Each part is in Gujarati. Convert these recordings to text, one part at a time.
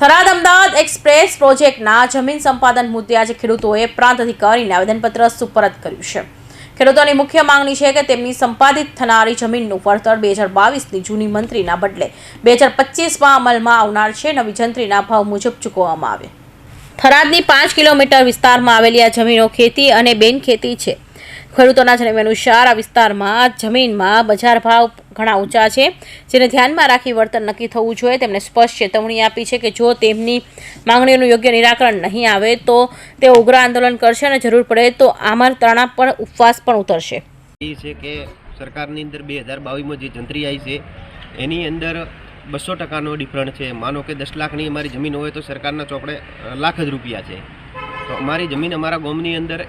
થરાદ અમદાવાદ એક્સપ્રેસ પ્રોજેક્ટના જમીન સંપાદન મુદ્દે આજે ખેડૂતોએ પ્રાંત અધિકારીને આવેદનપત્ર સુપરત કર્યું છે. ખેડૂતોની મુખ્ય માંગણી છે કે તેમની સંપાદિત થનારી જમીનનું વળતર બે હજાર બાવીસની જૂની મંત્રીના બદલે બે હજાર પચીસમાં અમલમાં આવનાર છે નવી જંત્રીના ભાવ મુજબ ચૂકવવામાં આવે. થરાદની પાંચ કિલોમીટર વિસ્તારમાં આવેલી આ જમીનો ખેતી અને બેન ખેતી છે. ખેડૂતોના જણાવ્યા અનુસાર આ વિસ્તારમાં જમીનમાં બજાર ભાવ ઘણા ઊંચા છે. જેને ધ્યાનમાં રાખી વર્તન નક્કી થવું જોઈએ. તેમણે સ્પષ્ટ ચેતવણી આપી છે કે જો તેમની માંગણીઓનું યોગ્ય નિરાકરણ નહીં આવે તો તેઓ ઉગ્ર આંદોલન કરશે અને જરૂર પડે તો આમંત્રણા પર ઉપવાસ પણ ઉતરશે. એ છે કે સરકારની અંદર બે હજાર બાવીસમાં જે જંત્રી આવી છે, એની અંદર બસો ટકાનો ડિફરન્ટ છે. માનો કે દસ લાખની અમારી જમીન હોય તો સરકારના ચોપડે લાખ જ રૂપિયા છે. તો અમારી જમીન અમારા ગામની અંદર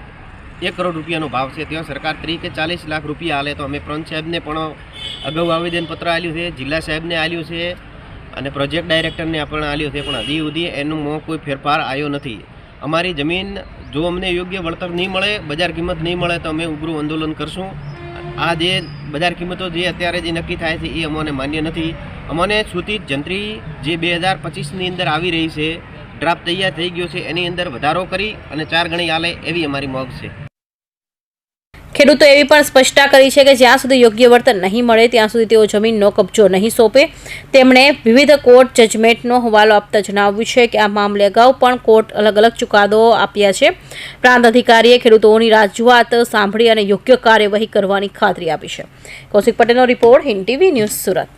એક કરોડ રૂપિયાનો ભાવ છે. ત્યાં સરકાર ત્રીસ કે ચાલીસ લાખ રૂપિયા આલે તો અમે પ્રંત સાહેબને પણ અગાઉ આવેદનપત્ર આપ્યું છે, જિલ્લા સાહેબને આપ્યું છે અને પ્રોજેક્ટ ડાયરેક્ટરને પણ આપ્યું છે, પણ હજી સુધી એનું મોં કોઈ ફેરફાર આવ્યો નથી. અમારી જમીન જો અમને યોગ્ય વળતર નહીં મળે, બજાર કિંમત નહીં મળે, તો અમે ઉગ્રું આંદોલન કરશું. આ જે બજાર કિંમતો જે અત્યારે જે નક્કી થાય છે, એ અમને માન્ય નથી. અમને સૂચિત જંત્રી જે બે હજાર પચીસની અંદર આવી રહી છે, ડ્રાફ્ટ તૈયાર થઈ ગયો છે, એની અંદર વધારો કરી અને ચાર ગણી આલે એવી અમારી મોગ છે. ખેડૂતો એવી પણ સ્પષ્ટતા કરી છે કે જ્યાં સુધી યોગ્ય વર્તન નહીં મળે, ત્યાં સુધી તેઓ જમીનનો કબજો નહીં સોંપે. તેમણે વિવિધ કોર્ટ જજમેન્ટનો હવાલો આપતા જણાવ્યું છે કે આ મામલે અગાઉ પણ કોર્ટ અલગ અલગ ચુકાદો આપ્યા છે. પ્રાંત અધિકારીએ ખેડૂતોની રજૂઆત સાંભળી અને યોગ્ય કાર્યવાહી કરવાની ખાતરી આપી છે. કૌશિક પટેલનો report Hind TV news Surat.